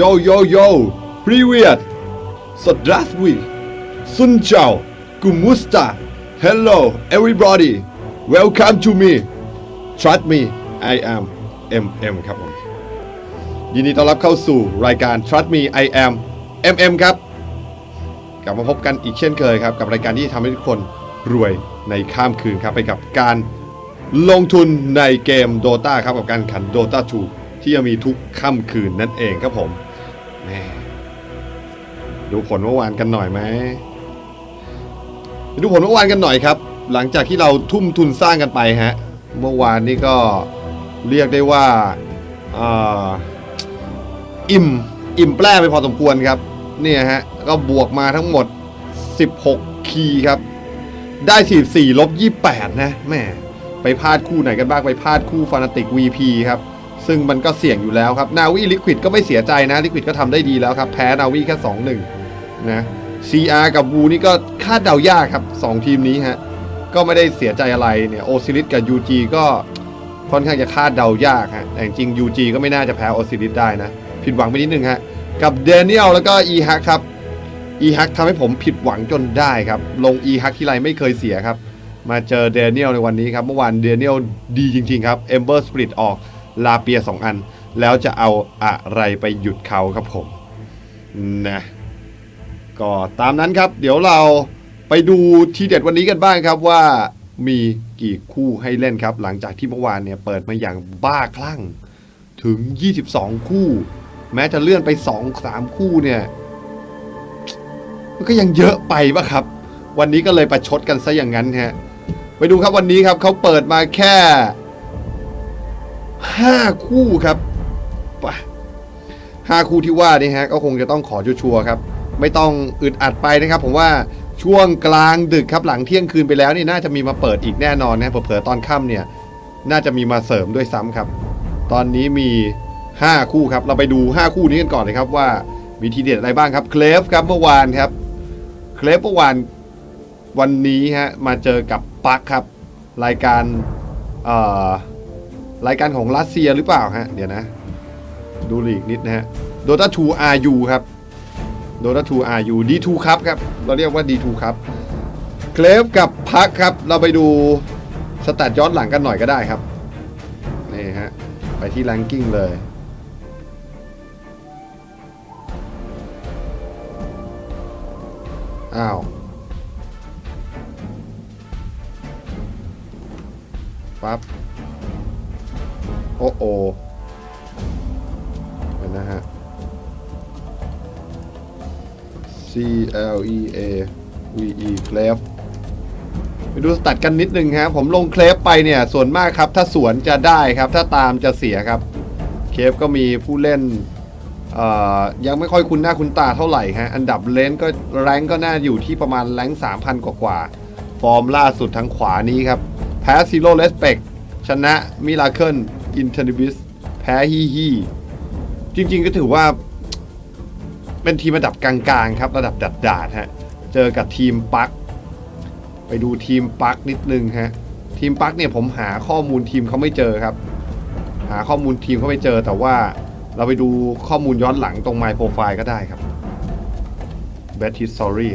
Yo yo yo Привет Здравствуй Sunchao Kumusta Hello everybody Welcome to me Trust me I am MM ครับผม ยินดีต้อนรับเข้าสู่รายการ Trust Me I am MM ครับ กลับมาพบกันอีกเช่นเคยครับ กับรายการที่ทำให้ทุกคนรวยในข้ามคืนครับไปกับการลงทุนในเกม Dota ครับกับการแข่งขัน Dota 2 ที่จะมีทุกค่ำคืนนั่นเองครับผมแม่ดูผลเมื่อวานกันหน่อยไหมดูผลเมื่อวานกันหน่อยครับ หลังจากที่เราทุ่มทุนสร้างกันไปฮะเมื่อวานนี่ก็เรียกได้ว่าอ่าอิ่มอิ่มแปร่ไปพอสมควรครับเนี่ยฮะก็บวกมาทั้งหมด 16 คีย์ครับ ได้ 44ลบ28 นะแม่ไปพลาดคู่ไหนกันบ้างไปพลาดคู่ฟานาติก VP ครับ ซึ่งมันก็เสี่ยงอยู่แล้วครับนาวีลิควิดก็ไม่เสียใจนะลิควิดก็ทำได้ดีแล้วครับ แพ้นาวีแค่ 2-1 นะ CR กับวูนี่ก็คาดเดายากครับ 2 ทีมนี้ฮะ ก็ไม่ได้เสียใจอะไรเนี่ยโอซิลิสกับ UG ก็ค่อนข้างจะคาดเดายากฮะแต่จริง UG ก็ไม่น่าจะแพ้โอซิลิสได้นะ ผิดหวังไปนิดนึงฮะ กับเดนิเอลแล้วก็อีฮักครับอีฮักทำให้ผมผิดหวังจนได้ครับ ลงอีฮักที่ไรไม่เคยเสียครับ มาเจอเดนิเอลในวันนี้ครับ เมื่อวานเดนิเอลดีจริงๆครับเอมเบอร์สปริตออก ลาเปีย 2 อัน แล้วจะเอาอะไรไปหยุดเขาครับผมนะก็ตามนั้นครับ เดี๋ยวเราไปดูทีเด็ดวันนี้กันบ้างครับว่ามีกี่คู่ให้เล่นครับ หลังจากที่เมื่อวานเนี่ยเปิดมาอย่างบ้าคลั่งถึง 22 คู่ แม้จะเลื่อนไป 2 3 คู่เนี่ยมันก็ยังเยอะไปปะครับ วันนี้ก็เลยประชดกันซะอย่างนั้นฮะไปดูครับวันนี้ครับเขาเปิดมาแค่ 5 คู่ครับห้าคู่ที่ว่านี่ฮะก็คงจะต้องขอชัวร์ครับ ไม่ต้องอึดอัดไปนะครับ ผมว่าช่วงกลางดึกครับหลังเที่ยงคืนไปแล้วนี่น่าจะมีมาเปิดอีกแน่นอนนะเผลอๆตอนค่ำเนี่ยน่าจะมีมาเสริมด้วยซ้ำครับ ตอนนี้มี 5 คู่ครับเราไปดู 5 คู่นี้กันก่อนเลยครับว่ามีทีเด็ดอะไรบ้างครับเคลฟครับเมื่อวานครับเคลฟเมื่อวานวันนี้ฮะมาเจอกับปักครับ รายการเอ่อ รายการของรัสเซียหรือเปล่าฮะ เดี๋ยวนะ ดูลีกนิดนะฮะ Dota 2 RU ครับ Dota 2 RU D2 ครับครับ เราเรียกว่า D2 ครับ เคลฟกับพักครับ เราไปดูสแตทย้อนหลังกันหน่อยก็ได้ครับ นี่ฮะ ไปที่ ranking เลยอ้าวปั๊บ โอ้โอนะฮะ C L E A V E เคลฟไปดูสตัดกันนิดนึงครับผมลงเคลฟไปเนี่ย ส่วนมากครับ ถ้าสวนจะได้ครับ ถ้าตามจะเสียครับ เคฟก็มีผู้เล่นยังไม่ค่อยคุ้นหน้าคุ้นตาเท่าไหร่ฮะ อันดับเลนก็แรงก็น่าอยู่ที่ประมาณแรง3,000 กว่ากว่า ฟอร์มล่าสุดทางขวานี้ครับ แพ้ซีโร่เลสเปกชนะมิลาเคิล อินเทอร์บิสแพ้ฮีฮีจริงๆก็ถือว่า เป็นทีมระดับกลางๆครับ ระดับดัดดาดๆฮะ เจอกับทีมปัก ไปดูทีมปักนิดนึงฮะ ทีมปักเนี่ยผมหาข้อมูลทีมเขาไม่เจอครับ หาข้อมูลทีมเขาไม่เจอแต่ว่าเราไปดูข้อมูลย้อนหลังตรง My Profile ก็ได้ครับ Bad History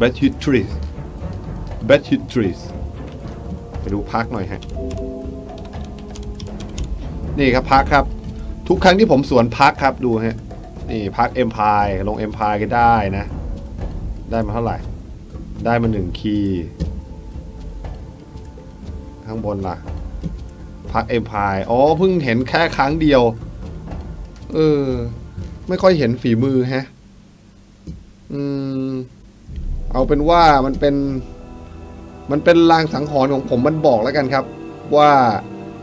Bad Histories Bad Histories ไปดูพักหน่อยฮะ นี่ครับพักครับ ทุกครั้งที่ผมสวนพักครับดูฮะนี่พักเอ็มพายลงเอ็มพายก็ได้นะ ได้มาเท่าไหร่ ได้มาหนึ่งคีย์ข้างบนล่ะพักเอ็มพายอ๋อเพิ่งเห็นแค่ครั้งเดียว เออ ไม่ค่อยเห็นฝีมือฮะ อืม เอาเป็นว่ามันเป็น มันเป็นลางสังหรณ์ของผมมันบอกแล้วกันครับ ว่า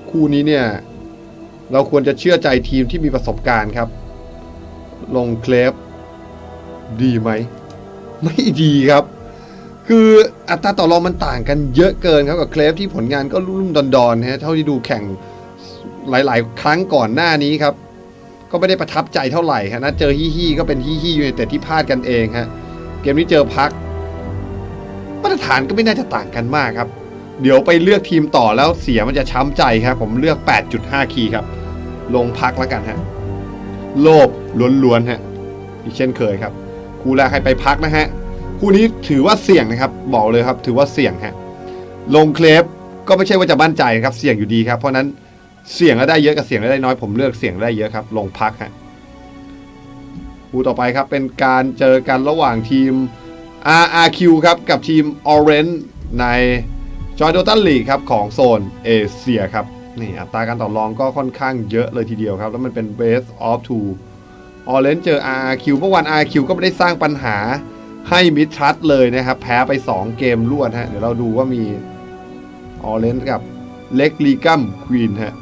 คู่นี้เนี่ย เราควรจะเชื่อใจทีมที่มีประสบการณ์ครับ ลงเคลฟดีไหม ไม่ดีครับ คืออัตราต่อรองมันต่างกันเยอะเกินครับกับเคลฟที่ผลงานก็รุ่มๆดอนๆนะฮะเท่าที่ดูแข่งหลาย ๆ ครั้งก่อนหน้านี้ครับ ก็ไม่ได้ประทับใจเท่าไหร่ฮะนะเจอฮี่ฮี่ก็เป็นฮี่ฮี่อยู่แต่ที่พลาดกันเองฮะเกมนี้เจอพักมาตรฐานก็ไม่น่าจะต่างกันมากครับ เดี๋ยวไปเลือกทีมต่อแล้วเสียมันจะช้ำใจครับ ผมเลือก 8.5 คีย์ครับ ลงพักแล้วกันฮะ โลภล้วนๆฮะ อีกเช่นเคยครับ คู่แรกให้ไปพักนะฮะ คู่นี้ถือว่าเสี่ยงนะครับ บอกเลยครับ ถือว่าเสี่ยงฮะ ลงเคลปก็ไม่ใช่ว่าจะมั่นใจครับ เสี่ยงอยู่ดีครับ เพราะนั้นเสี่ยงแล้วได้เยอะกับเสี่ยงแล้วได้น้อย ผมเลือกเสี่ยงได้เยอะครับ ลงพักฮะ คู่ต่อไปครับเป็นการเจอกันระหว่างทีม RRQ ครับกับทีม Orange ใน Joy Dota League ครับของโซนเอเชียครับ นี่อัตราการต่อรองก็ค่อนข้างเยอะเลยทีเดียวครับ แล้วมันเป็น best of two Orange เจอ RRQ เมื่อวาน RRQ ก็ไม่ได้สร้างปัญหาให้มิดทัดเลยนะครับ แพ้ไป 2 เกมรวดฮะ เดี๋ยวเราดูว่ามี Orange กับเล็กลีกัมควีนฮะ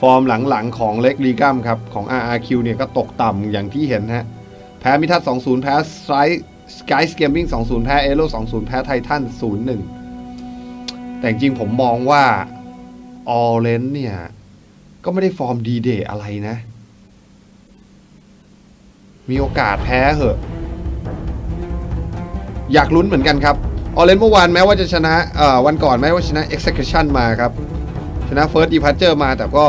ฟอร์มหลังๆของเล็กลีกัมครับ ของ RRQ เนี่ยก็ตกต่ำอย่างที่เห็นฮะ แพ้มิทัศน์2-0 แพ้สไ y สกายสเกมมิ่ง2-0 แพ้เอโร่2-0 แพ้ไททัน0-1 แต่จริงผมมองว่า ออเรนเนี่ย ก็ไม่ได้ฟอร์มดีเดย์อะไรนะ มีโอกาสแพ้เหอะ อยากลุ้นเหมือนกันครับ ออเรนเมื่อวานแม้ว่าจะชนะวันก่อนแม้ว่าชนะ Execution มาครับ ชนะ First Departure มาแต่ก็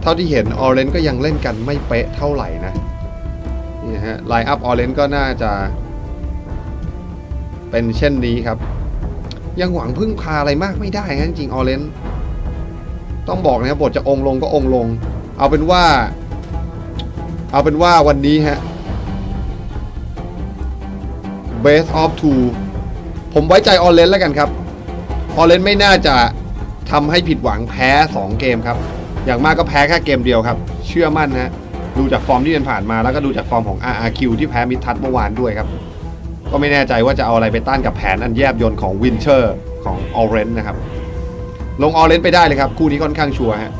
เท่าที่เห็นออเรนก็ยังเล่นกันไม่เป๊ะเท่าไหร่นะนี่ฮะไลน์อัพออเรนก็น่าจะ เป็นเช่นนี้ครับ ยังหวังพึ่งพาอะไรมากไม่ได้ฮะจริงออเรนต้องบอกนะครับบทจะองลงก็องลง เอาเป็นว่า เอาเป็นว่าวันนี้ฮะ Base of two ผมไว้ใจออเรนแล้วกันครับ ออเรนไม่น่าจะทำให้ผิดหวังแพ้ 2 เกมครับ อย่างมากก็แพ้แค่เกมเดียวครับ เชื่อมั่นฮะดูจากฟอร์มที่เป็นผ่านมาแล้วก็ดูจากฟอร์มของ RRQ ที่แพ้มิทัศเมื่อวานด้วยครับ ก็ไม่แน่ใจว่าจะเอาอะไรไปต้านกับแผนอันแยบยนต์ของวินเชอร์ของออเรนนะครับ ลงออเรนไปได้เลยครับ คู่นี้ค่อนข้างชัวร์ฮะ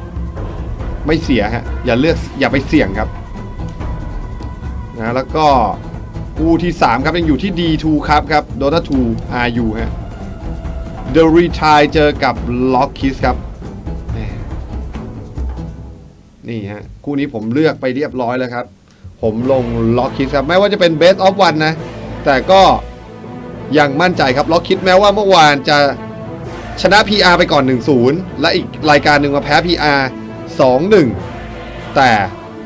ไม่เสียฮะอย่าเลือกอย่าไปเสี่ยงครับนะแล้วก็คู่ที่ 3 ครับยังอยู่ที่ D2 ครับครับ Dota 2 RU ฮะ The Retire เจอกับ Lock Kiss ครับ นี่ฮะ คู่นี้ผมเลือกไปเรียบร้อยแล้วครับ ผมลง Lock Kiss ครับ ไม่ว่าจะเป็น Best of One นะ แต่ก็ยังมั่นใจครับ Lock Kiss แม้ว่าเมื่อวานจะชนะ PR ไปก่อน 1-0 และอีกรายการหนึ่งมาแพ้ PR 2-1 แต่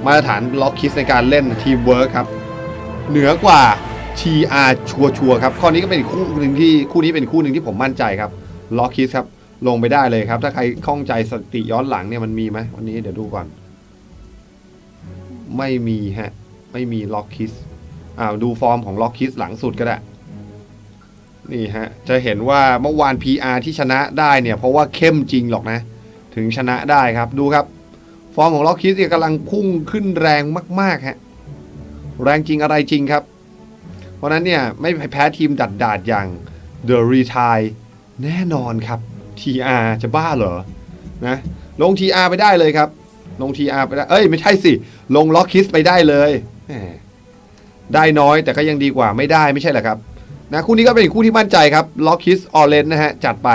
มาตรฐาน Lock Kiss ในการเล่นทีมเวิร์คครับ เหนือกว่า TR ชัวชัวครับ ข้อนี้ก็เป็นอีกคู่หนึ่งที่คู่นี้เป็นคู่หนึ่งที่ผมมั่นใจครับล็อกคิสครับ ลงไปได้เลยครับ ถ้าใครข้องใจสติย้อนหลังเนี่ยมันมีไหมวันนี้เดี๋ยวดูก่อน ไม่มีฮะ ไม่มีล็อกคิส อ้าวดูฟอร์มของล็อกคิสหลังสุดก็ได้ นี่ฮะ จะเห็นว่าเมื่อวาน PR ที่ชนะได้เนี่ย เพราะว่าเข้มจริงหรอกนะ ถึงชนะได้ครับดูครับ ฟอร์มของล็อกคิสเนี่ยกำลังพุ่งขึ้นแรงมากๆฮะแรงจริงอะไรจริงครับ เพราะนั้นเนี่ย ไม่แพ้ทีมดัดดาดอย่าง The Retire แน่นอนครับ TR จะบ้าเหรอนะลง TR ไปได้เลยครับ ลง TR ไปได้ เอ้ย ไม่ใช่สิ ลงล็อกคิสไปได้เลยแห ได้น้อยแต่ก็ยังดีกว่าไม่ได้ไม่ใช่เหรอครับนะคู่นี้ก็เป็นอีกคู่ที่มั่นใจครับล็อกคิสออเรนนะฮะจัดไป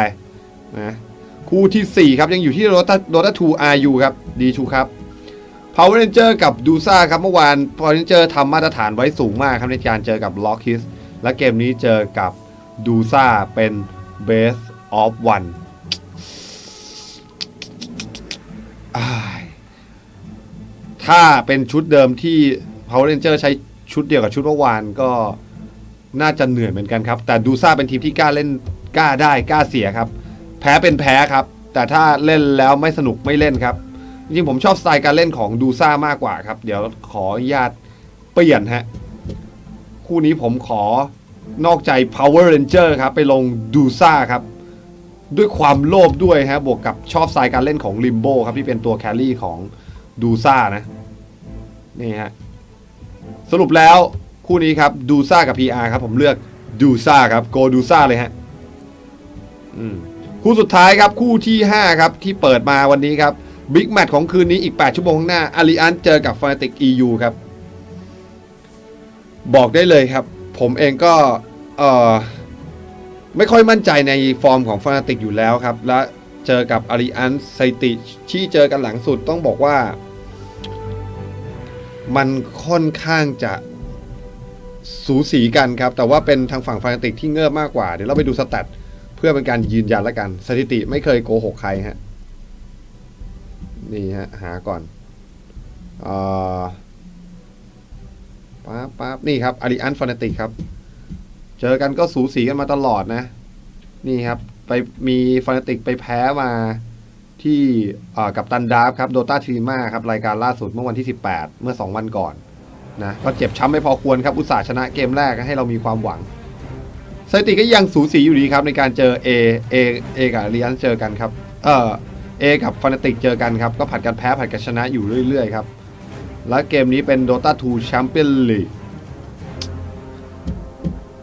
นะคู่ทีสี่4 ครับ ยังอยู่ที่โรตัโรตั2 RU ครับ D2 ครับ Power Ranger กับดูซ่าครับเมื่อวาน Power Ranger ทำมาตรฐานไว้สูงมากครับในการเจอกับ l o c k i s และเกมนี้เจอกับดูซ่าเป็น Best of One อ้ายถ้าเป็นชุดเดิมที่ Power Ranger ใช้ ชุดเดียวกับชุดเมื่อวานก็น่าจะเหนื่อยเหมือนกันครับ แต่ดูซ่าเป็นทีมที่กล้าเล่นกล้าได้กล้าเสียครับ แพ้เป็นแพ้ครับ แต่ถ้าเล่นแล้วไม่สนุกไม่เล่นครับจริงผมชอบสไตล์การเล่นของดูซ่ามากกว่าครับ เดี๋ยวขออนุญาตเปลี่ยนฮะ คู่นี้ผมขอนอกใจ Power Ranger ครับ ไปลงดูซ่าครับ ด้วยความโลภด้วยฮะ บวกกับชอบสไตล์การเล่นของลิมโบครับ ที่เป็นตัวแครี่ของดูซ่านะ นี่ฮะ สรุปแล้วคู่นี้ครับดูซ่ากับ PR ครับผมเลือกดูซ่าครับโกดูซ่าเลยฮะคู่สุดท้ายครับคู่ที่ 5 ครับ ที่เปิดมาวันนี้ครับบิ๊กแมตช์ของคืนนี้อีก 8 ชั่วโมงข้างหน้าอาริอันเจอกับฟ a นติก EU ครับ บอกได้เลยครับ ผมเองก็เออไม่ค่อยมั่นใจในฟอร์มของฟ a นติกอยู่แล้วครับ และเจอกับอาริอันไซติที่เจอกันหลังสุดต้องบอกว่า มันค่อนข้างจะสูสีกันครับ แต่ว่าเป็นทางฝั่งฟ a นติกที่เงือบมากกว่า เดี๋ยวเราไปดูสแตทเพื่อเป็นการยืนยันแล้วกัน สถิติไม่เคยโกหกใครฮะ นี่ฮะ หาก่อนอปั๊บปั๊บนี่ครับอาริอันฟานติกครับ เจอกันก็สูสีกันมาตลอดนะ นี่ครับ ไปมีฟานติกไปแพ้มา ที่กับตันดาร์ฟครับโดตาทีมาครับรายการล่าสุดเมื่อวันที่ 18 เมื่อ 2 วันก่อนนะก็เจ็บช้ำไม่พอควรครับ อุตส่าห์ชนะเกมแรกให้เรามีความหวังสถิติก็ยังสูสีอยู่ดีครับในการเจอ A A A กับอาริอันเจอกันครับเอ่อกับฟานาติกเจอกันครับ ก็ผัดกันแพ้ผัดกันชนะอยู่เรื่อยๆครับ และเกมนี้เป็น Dota 2 Champion League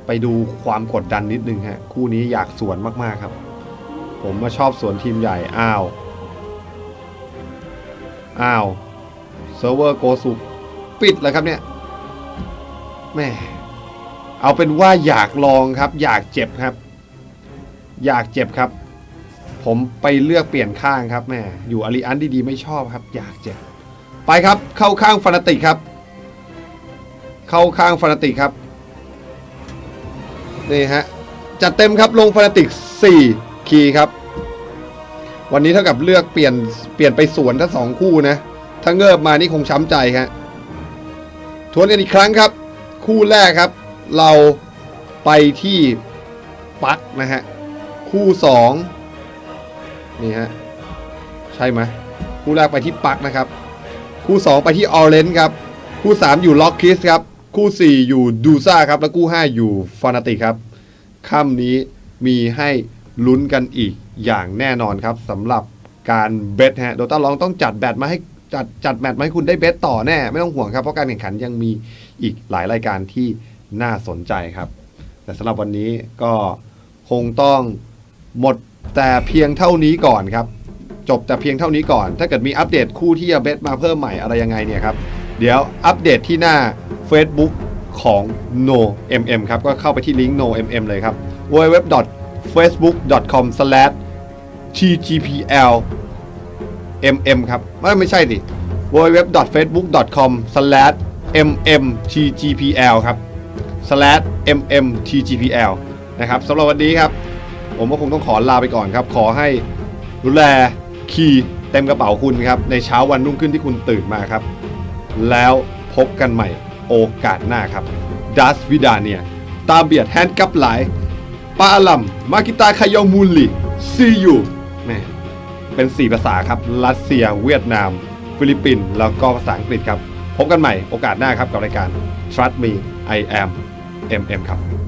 ไปดูความกดดันนิดนึงฮะ คู่นี้อยากสวนมากๆครับ ผมมาชอบสวนทีมใหญ่ อ้าว อ้าวเซิร์ฟเวอร์โกสุปิดแล้วครับเนี่ยแม่เอาเป็นว่าอยากลองครับ อยากเจ็บครับ อยากเจ็บครับ ผมไปเลือกเปลี่ยนข้างครับแม่อยู่อาริอันดีๆไม่ชอบครับ อยากเจ็บ ไปครับเข้าข้างฟานาติกครับ เข้าข้างฟานาติกครับนี่ฮะจัดเต็มครับลงฟานาติก4คีย์ครับ วันนี้เท่ากับเลือกเปลี่ยนเปลี่ยนไปสวนทั้งสองคู่นะ ถ้าเงิบมานี่คงช้ำใจครับทวนกันอีกครั้งครับ คู่แรกครับ เราไปที่ปักนะฮะ คู่สองนี่ฮะ ใช่ไหมคู่แรกไปที่ปักนะครับ คู่2ไปที่ออเรนจ์ครับ คู่3อยู่ล็อกคิสครับ คู่4อยู่ดูซ่าครับ และคู่5อยู่ฟานาติครับค่ำนี้มีให้ลุ้นกันอีก อย่างแน่นอนครับสำหรับการเบสฮะโดต้าลองต้องจัดแบตมาให้จัดจัดแมตช์มาให้คุณได้เบสต่อแน่ ไม่ต้องห่วงครับ เพราะการแข่งขันยังมีอีกหลายรายการที่น่าสนใจครับ แต่สำหรับวันนี้ก็คงต้องหมดแต่เพียงเท่านี้ก่อนครับ จบแต่เพียงเท่านี้ก่อน ถ้าเกิดมีอัปเดตคู่ที่จะเบสมาเพิ่มใหม่อะไรยังไงเนี่ยครับ เดี๋ยวอัปเดตที่หน้า Facebook ของ No MM ครับ ก็เข้าไปที่ลิงก์ No MM เลยครับ TGPL mm ครับไม่ไม่ใช่ดิ www.facebook.com/mmtgpl ครับ slash mmtgpl นะครับสำหรับวันนี้ครับ ผมก็คงต้องขอลาไปก่อนครับ ขอให้ดูแลคีย์เต็มกระเป๋าคุณครับ ในเช้าวันรุ่งขึ้นที่คุณตื่นมาครับ แล้วพบกันใหม่โอกาสหน้าครับดัสวิดาเนียตามเบียดแฮนด์กับหลายปาลัมมากิตาคายองมูลลีซียู แม่เป็น 4 ภาษาครับ รัสเซีย เวียดนาม ฟิลิปปินส์แล้วก็ภาษาอังกฤษครับ พบกันใหม่โอกาสหน้าครับกับรายการ Trust Me I Am MM ครับ